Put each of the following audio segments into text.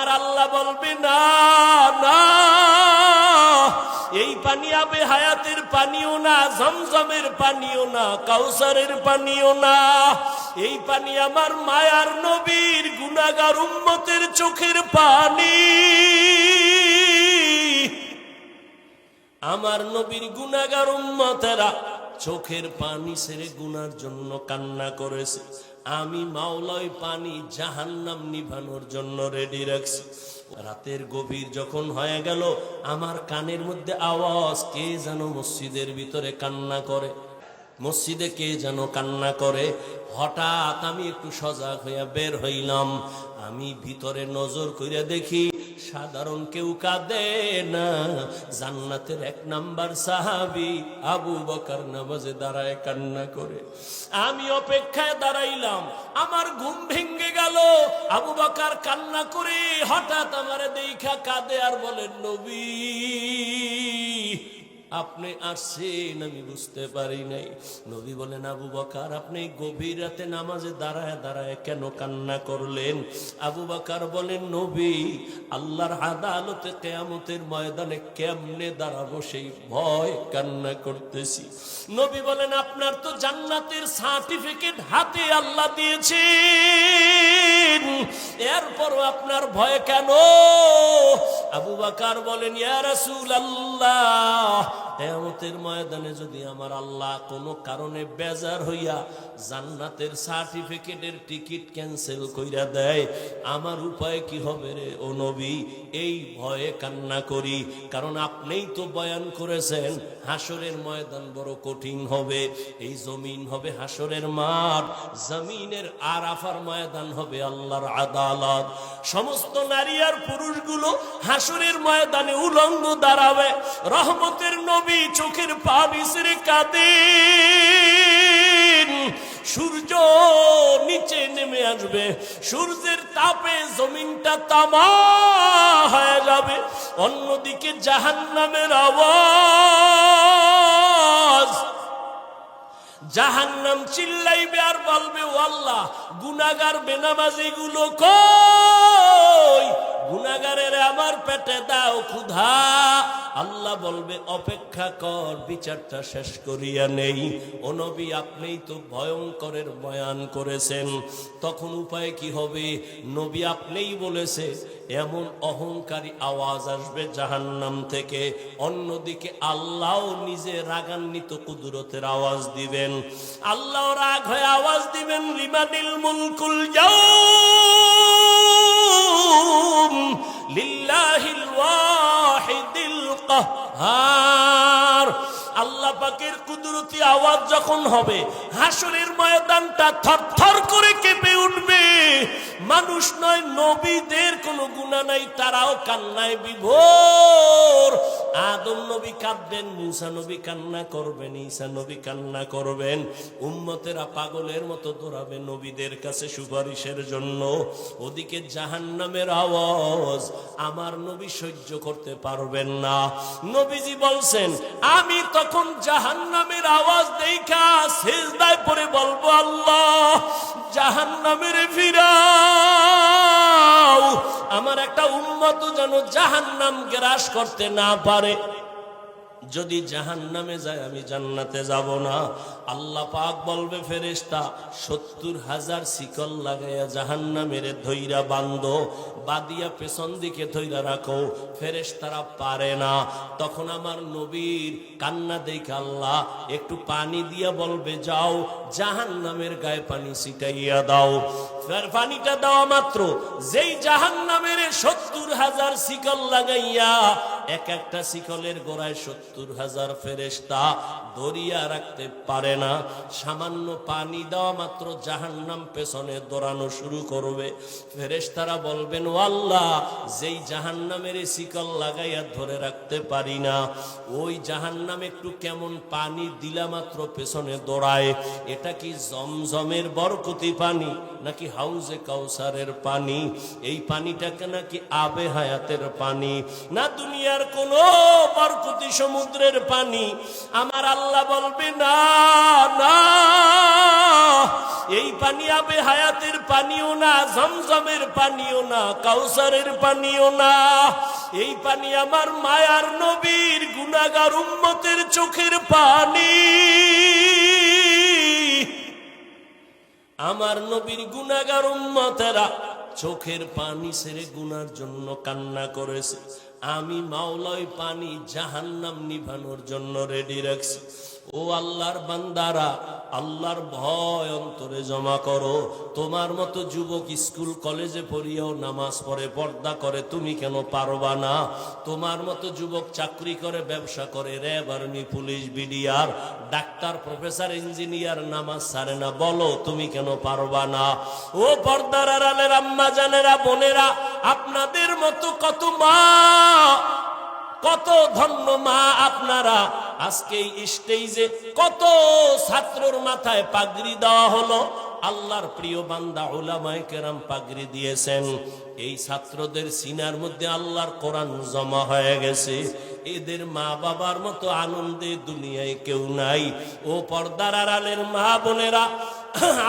আর আল্লাহ বলবে, না এই পানি আবে হায়াতের পানিও না, জমজমের পানিও না, কাউসারের পানিও না। এই পানি আমার মায়ার নবীর গুনাগার উম্মতের চোখের পানি। আমার নবীর গুনাগার উম্মতেরা চোখের পানি ছেড়ে গুনার জন্য কান্না করেছে। আমি মাওলায় পানি জাহান্নাম নিভানোর জন্য রেডি রাখছি। রাতের গভীর যখন হয়ে গেল, আমার কানের মধ্যে আওয়াজ, কে যেন মসজিদের ভিতরে কান্না করে? মসজিদে কে যেন কান্না করে? হঠাৎ আমি একটু সজাগ হইয়া বের হইলাম। আমি ভিতরে নজর কইরা দেখি সাধারণ কেউ কাঁদে না। জান্নাতের এক নাম্বার সাহাবি আবু বকার নামাজে দাঁড়ায় কান্না করে। আমি অপেক্ষায় দাঁড়াইলাম, আমার ঘুম ভেঙ্গে গেল। আবু বকার কান্না করে হঠাৎ আমার দেখা কাঁদে আর বলেন নবী আপনি আসছেন, আমি বুঝতে পারি নাই। নবী বলেন, আবু বকার, আপনি গভীর রাতে নামাজে দাঁড়ায় দাঁড়ায় কেন কান্না করলেন? আবু বকার বলেন, নবী, আল্লাহর আদালতে কেয়ামতের ময়দানে কেমনে দাঁড়াবো সেই ভয় কান্না করতেছি। নবী বলেন, আপনার তো জান্নাতের সার্টিফিকেট হাতে আল্লাহ দিয়েছেন। এরপরও আপনার ভয় কেন? আবু বাকার বলেন, ইয়া রাসূল আল্লাহ কেয়ামতের ময়দানে যদি আমার আল্লাহ কোনো কারণে বেজার হইয়া জান্নাতের সার্টিফিকেটের টিকিট ক্যান্সেল কইরা দেয়, আমার উপায় কি হবে রে? ও নবী, এই ভয়ে কান্না করি, কারণ আপনিই তো বয়ান করেছেন হাসরের ময়দান বড় কঠিন হবে, এই জমিন হবে হাসরের মাঠ, জমিনের আরাফার ময়দান হবে আল্লাহর আদালত। সমস্ত নারী আর পুরুষগুলো হাসরের ময়দানে উলঙ্গ দাঁড়াবে। রহমতের নবী চোখের পা সেরে কাঁদেন। সূর্য নিচে নেমে আসবে। সূর্যের তাপে জমিনটা তামা হয়ে যাবে। অন্যদিকে জাহান্নামের আওয়াজ। জাহান্নাম চিল্লাইবে আর বলবে ও আল্লাহ গুনাগার বেনামাজি গুলো কই গুনাগারের আমার পেটে দাও ক্ষুধা। আল্লাহ বলবে, অপেক্ষা কর, বিচারটা শেষ করিয়া নেই। ও নবী, আপনিই তো ভয়ঙ্করের বয়ান করেছেন। তখন উপায় কি হবে? নবী আপনিই বলেছে, এমন অহংকারী আওয়াজ আসবে জাহান্নাম থেকে। অন্যদিকে আল্লাহ নিজে রাগান্বিত কুদরতের আওয়াজ দিবেন। আল্লাহ রাগ হয়ে আওয়াজ দিবেন লিমানিল মুলকুল যাও কাহ্হার আল্লাহ পাকের কুদরতি আওয়াজ যখন হবে, হাসরের ময়দানটা থর করে কেঁপে উঠবে। মানুষ নয়, নবীদের কোনো গুণা নাই, তারাও কান্নায় বিভোর। আদম নবী কাঁদবেন, মুসা নবী কান্না করবেন, ঈসা নবী কান্না করবেন। উম্মতেরা পাগলের মতো দৌড়াবে নবীদের কাছে সুপারিশের জন্য। ওদিকে জাহান্নামের আওয়াজ, আমার নবী সহ্য করতে পারবেন না। নবীজি বলছেন, আমি তখন জাহান্নামের আওয়াজ দেখা শেষদায় পরে বলব আল্লাহ, জাহান্নামের ফিরাও যেন জাহান্নাম গ্রাস করতে না পারে। যদি জাহান নামে যায়, আমি জান্নাতে যাব না। আল্লাহ পাক বলবে ফেরেস্তা সত্তর হাজার শিকল লাগাইয়া জাহান নামের ধৈরা বান্ধ বাদিয়া পেছন দিকে ধৈরা রাখো ফেরেস্তারা পারে না। তখন আমার নবীর কান্না দেখে আল্লাহ একটু পানি দিয়া বলবে, যাও জাহান নামের গায়ে পানি ছিটাইয়া দাও। ফের পানিটা দেওয়া মাত্র, যেই জাহান নামের সত্তর হাজার শিকল লাগাইয়া এক একটা শিকলের গোড়ায় সত্তর হাজার ফেরেস্তা দরিয়া রাখতে পারে না। সামান্য পানি দেওয়া মাত্র জাহান্নাম পেছনে দৌড়ানো শুরু করবে। ফেরেস্তারা বলবেন, ও আল্লাহ, যেই জাহান্নামের শিকল লাগাইয়া ধরে রাখতে পারি না, ওই জাহান্নাম একটু কেমন পানি দিলা মাত্র পেছনে দৌড়ায়। এটা কি জমজমের বরকতি পানি, নাকি হাউজে কাউসারের পানি? এই পানিটাকে নাকি আবে হায়াতের পানি? না দুনিয়ার দুনিয়ার কোন বরকতি সমুদ্রের পানি। আমার আল্লাহ বলবে, না না, এই পানি আবে হায়াতের পানিও না, জমজমের পানিও না, কাউসারের পানিও না। এই পানি আমার মায়ার নবীর গুনাগার উম্মতের চোখের পানি। আমার নবীর গুনাগার উম্মতেরা চোখের পানি সেরে গুনার জন্য কান্না করেছে। আমি মাওলায় পানি জাহান্নাম নিভানোর জন্য রেডি রাখছি। ও আল্লাহর বান্দারা, আল্লাহর ভয় অন্তরে জমা করো। তোমার মতো যুবক স্কুল, কলেজে পড়িয়াও নামাজ পড়ে, পর্দা করে, তুমি কেন পারবা না? তোমার মতো যুবক চাকরি করে, ব্যবসা করে RAB army police, BDR, doctor, professor, engineer, নামাজ সারে না, বলো তুমি কেন পারবা না? ও পর্দার আড়ালের আম্মা জানেরা, বোনেরা, আপনাদের মতো কত মা, কত ধন্য মা আপনারা আজকে স্টেজে কত ছাত্রর মাথায় পাগড়ি দেওয়া হলো। আল্লাহর প্রিয় বান্দা ওলামায় কেরাম পাগড়ি দিয়েছেন। এই ছাত্রদের সিনার মধ্যে আল্লাহর কোরআন জমা হয়ে গেছে। এদের মা বাবার মতো আনন্দে দুনিয়ায় কেউ নাই। ও পর্দার আড়ালের মা বোনেরা,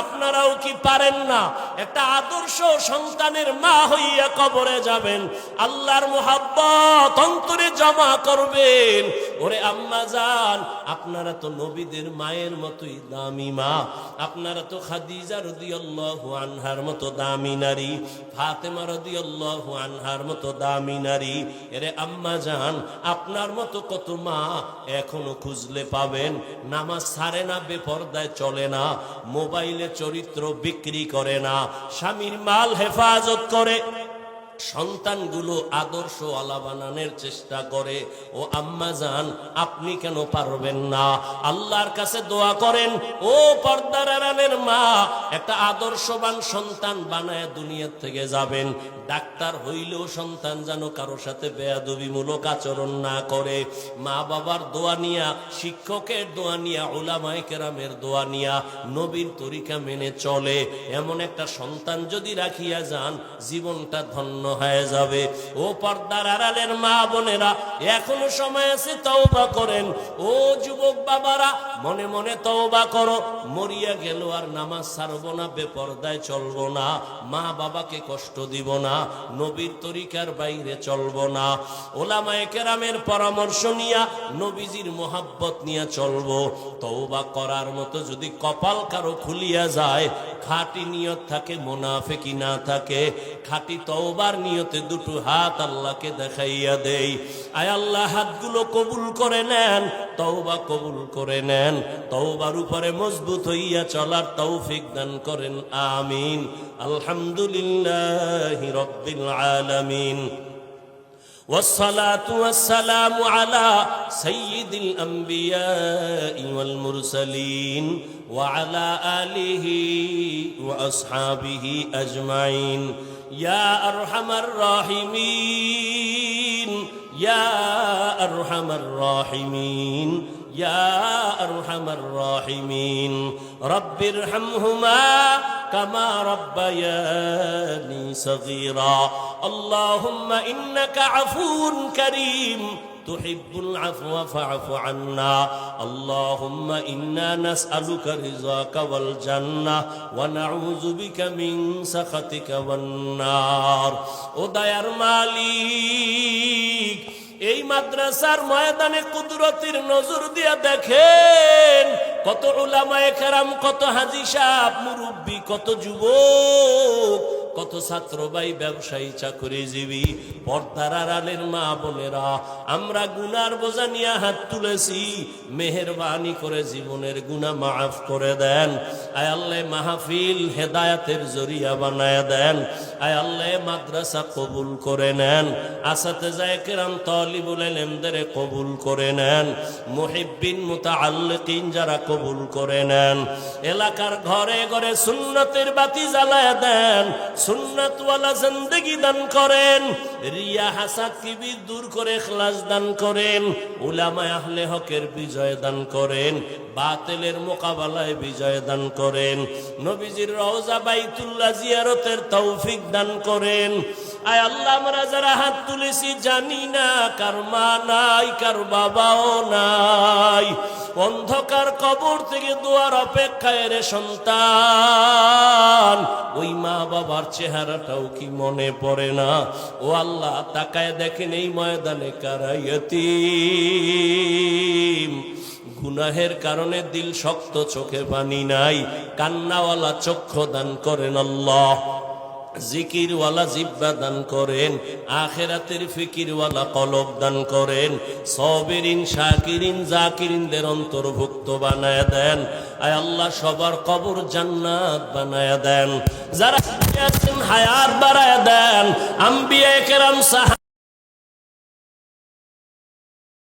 আপনারাও কি পারেন না? একটা আদর্শ সন্তানের মা হইয়া কবরে যাবেন। আল্লাহর মোহাব্বত অন্তরে জমা করবেন। ওরে আম্মা যান আপনারা তো নবীদের মায়ের মতোই দামি মা। আপনারা তো খাদিজা রদিয়াল্লাহু আনহার মতো দামি নারী, ফাতেমা রদিয়াল্লাহু আনহার মতো দামি নারী। এরে আম্মা যান আপনার মতো কত মা এখনও খুঁজলে পাবেন? নামাজ ছাড়ে না, বেপর্দায় চলে না, মোবাইলে চরিত্র বিক্রি করে না, স্বামীর মাল হেফাজত করে। সন্তানগুলো আদর্শ আলা বানানোর চেষ্টা করে। ও আম্মা যান আপনি কেন পারবেন না? আল্লাহর কাছে দোয়া করেন, ও পর্দার আড়ালের মা, একটা আদর্শবান সন্তান বানায় দুনিয়ার থেকে যাবেন। ডাক্তার হইলেও সন্তান যেন কারও সাথে বেয়াদবিমূলক আচরণ না করে। মা বাবার দোয়া নিয়া, শিক্ষকের দোয়া নিয়া ওলামায় কেরামের দোয়া নিয়া নবীর তরিকা মেনে চলে। এমন একটা সন্তান যদি রাখিয়া যান, জীবনটা ধন্য হয়ে যাবে। ও পর্দার আড়ালের মা বোনেরা, এখনও সময় আছে তওবা করেন। ও যুবক বাবারা, মনে মনে তওবা করো। মরিয়া গেল আর নামাজ ছাড়বো না, বেপর্দায় চলবো না। মা বাবাকে কষ্ট দিব না, নবীর তরিকার বাইরে চলবো না। ওলামায়ে কেরামের পরামর্শ নিয়া, নবীজির মোহাব্বত নিয়ে চলবো। তওবা করার মতো যদি কপাল কারও খুলিয়া যায়, খাঁটি নিয়ত থাকে মোনাফেকি না থাকে। খাঁটি তওবার নিয়তে দুটো হাত আল্লাহকে দেখাইয়া দেই আয় আল্লাহ হাতগুলো কবুল করে নেন তওবা কবুল করে নেন তওবার উপরে মজবুত হইয়া চলার তৌফিক দান করেন আমিন আলহামদুলিল্লাহ রব্বিল আলামিন والصلاة والسلام على سيد الأنبياء والمرسلين وعلى آله وأصحابه أجمعين يا أرحم الراحمين يا أرحم الراحمين يا أرحم الراحمين. رب ارحمهما كما ربياني صغيرا. اللهم إنك عفو كريم تحب العفو فاعف عنا اللهم إنا نسألك رضاك والجنة ونعوذ بك من سخطك والنار ودير مالك এই মাদ্রাসার ময়দানে কুদরতির নজর দিয়া দেখেন কত উলামায়ে কেরাম, কত হাজি সাহেব, মুরব্বী, কত যুবক, কত ছাত্র ভাই, ব্যবসায়ী, চাকরিজীবী, পর্দার আড়ালের মা বোনেরা, আমরা গুনার বোঝা নিয়ে হাত তুলেছি, মেহরবানি করে জীবনের গুনাহ মাফ করে দেন। আয় আল্লাহ মাহফিল হেদায়াতের জরিয়া বানায় দেন। আয় আল্লাহ মাদ্রাসা কবুল করে নেন। আসাতে যায় কেরাম তলিবুল এলেমদের কবুল করে নেন। মুহিব্বিন, মুতাআল্লিকিন যারা কবুল করে নেন। এলাকার ঘরে ঘরে সুন্নতের বাতি জ্বালায় দেন। সুন্নতওয়ালা জিন্দেগি দান করেন। রিয়া হাসাদ কিবির দূর করে খ্লাস দান করেন। উলামায়ে আহলে হকের বিজয় দান করেন। বাতিলের মোকাবেলায় বিজয় দান করেন। নবীজির রওজা বাইতুল্লাহ জিয়ারতের তৌফিক দান করেন। আয় আল্লাহ, আমরা যারা হাত তুলেছি জানি না কার মা নাই, কার বাবাও নাই। অন্ধকার কবর থেকে দুয়ার অপেক্ষায় রে সন্তান। ওই মা বাবার চেহারাটাও কি মনে পড়ে না? ও আল্লাহ, তাকায় দেখেন এই ময়দানে কারাইয়তি গুনাহের কারণে দিল শক্ত চোখে পানি নাই, কান্নাওয়ালা চক্ষু দান করেন আল্লাহ। জিকিরওয়ালা জিব্বা দান করেন, আখেরাতের ফিকিরওয়ালা কলব দান করেন সবেরিন শাকিরিন জাকিরিনদের অন্তর্ভুক্ত বানায় দেন। আয় আল্লাহ, সবার কবর জান্নাত বানায় দেন। যারা আছেন, হায়াত বাড়ায় দেন। আম্বিয়া কেরাম সাহা